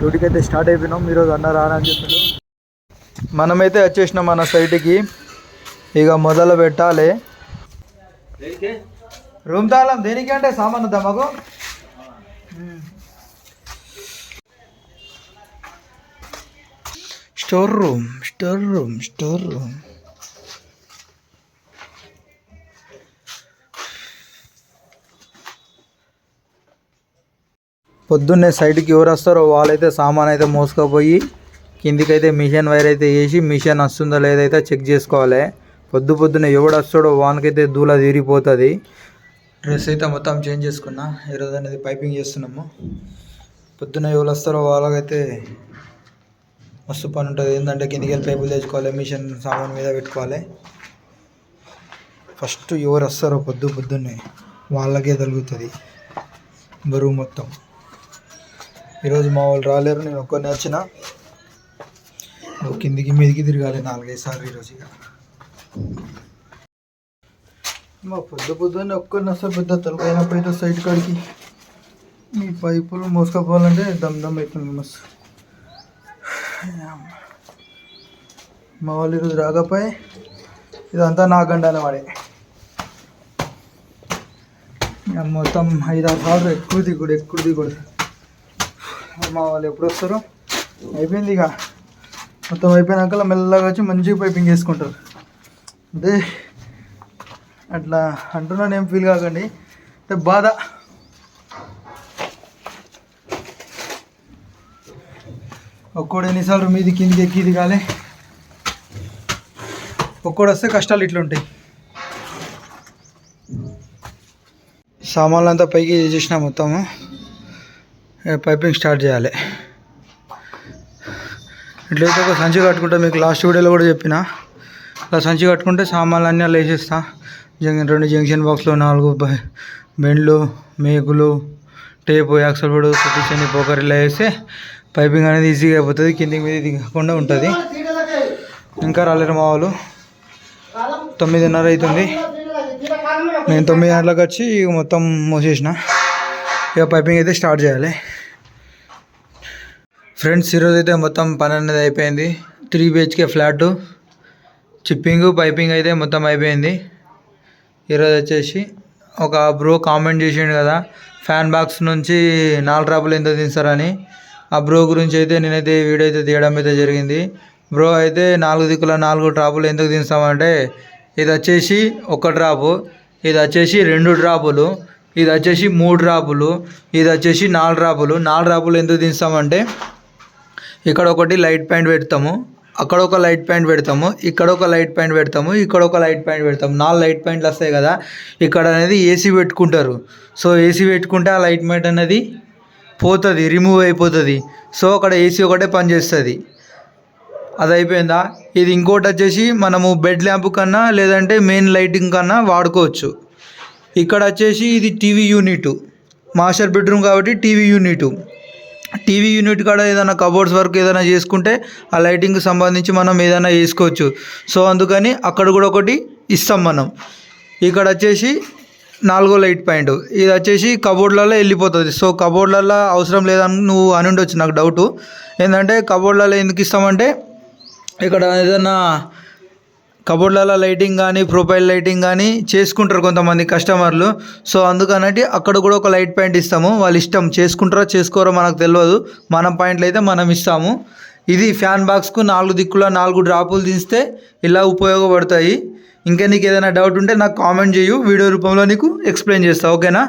డ్యూటీకి అయితే స్టార్ట్ అయిపోయినాం. ఈరోజు అన్న రానా అని చెప్పిండు మనమైతే వచ్చేసినాం మన సైట్కి. ఇక మొదలు పెట్టాలి. రూమ్ తాళం దేనికి అంటే సామాన్ వద్దా మాకు? Store room store room store room. పొద్దున్నే సైడ్కి ఎవరు వస్తారో వాళ్ళైతే సామాన్ అయితే మోసుకపోయి కిందికైతే మిషన్ వైర్ అయితే వేసి మిషన్ వస్తుందో లేదైతే చెక్ చేసుకోవాలి. పొద్దు పొద్దున్నే ఎవడు వస్తాడో వానికైతే దూల తీరిపోతుంది. డ్రెస్ అయితే మొత్తం చేంజ్ చేసుకున్నా. ఈరోజు అనేది పైపింగ్ చేస్తున్నాము. పొద్దున్న ఎవరు వస్తారో వాళ్ళకైతే మస్తు పని ఉంటుంది. ఏంటంటే కిందికి వెళ్ళి పైపులు తెచ్చుకోవాలి మిషన్ సామాన్ మీద పెట్టుకోవాలి. ఫస్ట్ ఎవరు వస్తారో పొద్దు పొద్దున్నే వాళ్ళకే తగులుతుంది బరువు మొత్తం. ఈరోజు మా వాళ్ళు రాలేరు నేను ఒక్కరిని వచ్చిన. కిందికి మీదికి తిరగాలి నాలుగైదు సార్లు ఈరోజు ఇక. మా పొద్దు పొద్దున్నే ఒక్కరిని వస్తే పెద్ద తలకైనప్పుడు అయితే సైడ్ కాడికి. మీ పైపులు మోసుకపోవాలంటే దమ్ దమ్ అవుతుంది మస్తు. మా వాళ్ళు ఈరోజు రాకపోయి ఇదంతా నా వాడే. మొత్తం ఐదు ఆరు సార్లు ఎక్కువ దిగుడు ఎక్కువ దిగుడు. మా వాళ్ళు ఎప్పుడు వస్తారో? అయిపోయింది ఇక. మొత్తం అయిపోయినాక మెల్లగా వచ్చి మంచిగా పైపింగ్ చేసుకుంటారు. అదే అట్లా అంటున్నాను ఏం ఫీల్ కాకండి. అంటే బాధ. ఒక్కోడు ఎన్నిసార్లు మీది కిందికి ఎక్కి దిగాలి ఒక్కోడు వస్తే కష్టాలు ఇట్లుంటాయి సామాన్లు అంతా పైకి చేసిన మొత్తము. పైపింగ్ స్టార్ట్ చేయాలి. ఇట్లయితే ఒక సంచి కట్టుకుంటే మీకు లాస్ట్ వీడియోలో కూడా చెప్పిన. అలా సంచి కట్టుకుంటే సామాన్లు అన్నీ అలా వేసేస్తా. జంక్షన్ రెండు జంక్షన్ బాక్స్లో నాలుగు బెండ్లు మేకులు టేపు యాక్సల్ బోర్డు కుట్టించండి పోకర్ ఇలా వేస్తే పైపింగ్ అనేది ఈజీగా అయిపోతుంది కిందికి మీద దిగకుండా ఉంటుంది. ఇంకా రాలేరు మా వాళ్ళు. తొమ్మిదిన్నర అవుతుంది. నేను తొమ్మిది గంటలకు వచ్చి మొత్తం మూసేసిన. ఇక పైపింగ్ అయితే స్టార్ట్ చేయాలి. ఫ్రెండ్స్ ఈరోజు అయితే మొత్తం పని అనేది అయిపోయింది. Three BHK flat chipping piping అయితే మొత్తం అయిపోయింది. ఈరోజు వచ్చేసి ఒక బ్రో కామెంట్ చేసిండు కదా ఫ్యాన్ బాక్స్ నుంచి నాలుగు ట్రాపులు ఎంత తీస్తారని. ఆ బ్రో గురించి అయితే నేనైతే వీడియో అయితే తీయడం అయితే జరిగింది. బ్రో అయితే నాలుగు దిక్కుల నాలుగు డ్రాపులు ఎందుకు తీస్తామంటే ఇది వచ్చేసి ఒక డ్రాపు ఇది వచ్చేసి రెండు డ్రాపులు ఇది వచ్చేసి మూడు రాపులు ఇది వచ్చేసి నాలుగు రాపులు నాలుగు రాపులు ఎందుకు తీస్తామంటే ఇక్కడ ఒకటి లైట్ పాయింట్ పెడతాము అక్కడ ఒక లైట్ పాయింట్ పెడతాము ఇక్కడ ఒక లైట్ పాయింట్ పెడతాము ఇక్కడ ఒక లైట్ పాయింట్ పెడతాము. నాలుగు లైట్ పాయింట్లు వస్తాయి కదా ఇక్కడ అనేది ఏసీ పెట్టుకుంటారు. సో ఏసీ పెట్టుకుంటే ఆ లైట్ పాయింట్ అనేది పోతుంది రిమూవ్ అయిపోతుంది. సో అక్కడ ఏసీ ఒకటే పనిచేస్తుంది అది అయిపోయిందా ఇది ఇంకోటి వచ్చేసి మనము బెడ్ ల్యాంప్ కన్నా లేదంటే మెయిన్ లైటింగ్ కన్నా వాడుకోవచ్చు. ఇక్కడ వచ్చేసి ఇది టీవీ యూనిట్ మాస్టర్ బెడ్రూమ్ కాబట్టి టీవీ యూనిట్. టీవీ యూనిట్ కాడ ఏదైనా కబోర్డ్స్ వర్క్ ఏదైనా చేసుకుంటే ఆ లైటింగ్కి సంబంధించి మనం ఏదైనా వేసుకోవచ్చు సో అందుకని అక్కడ కూడా ఒకటి ఇస్తాం మనం. ఇక్కడ వచ్చేసి నాలుగో లైట్ పాయింట్. ఇది వచ్చేసి కబోర్డ్లలో వెళ్ళిపోతుంది. సో కబోర్డ్లలో అవసరం లేదని నువ్వు అని ఉండొచ్చు నాకు డౌటు. ఏంటంటే కబోర్డ్లలో ఎందుకు ఇస్తామంటే ఇక్కడ ఏదైనా కబోర్డ్లలో లైటింగ్ కానీ ప్రొఫైల్ లైటింగ్ కానీ చేసుకుంటారు కొంతమంది కస్టమర్లు. సో అందుకనంటే అక్కడ కూడా ఒక లైట్ పాయింట్ ఇస్తాము. వాళ్ళు ఇష్టం చేసుకుంటారో చేసుకోరో మనకు తెలియదు మన పాయింట్లు అయితే మనం ఇస్తాము. ఇది ఫ్యాన్ బాక్స్కు నాలుగు దిక్కుల నాలుగు డ్రాపులు తీస్తే ఇలా ఉపయోగపడతాయి. ఇంకా నీకు ఏదైనా డౌట్ ఉంటే నాకు కామెంట్ చేయు వీడియో రూపంలో నీకు ఎక్స్ప్లెయిన్ చేస్తా. ఓకేనా?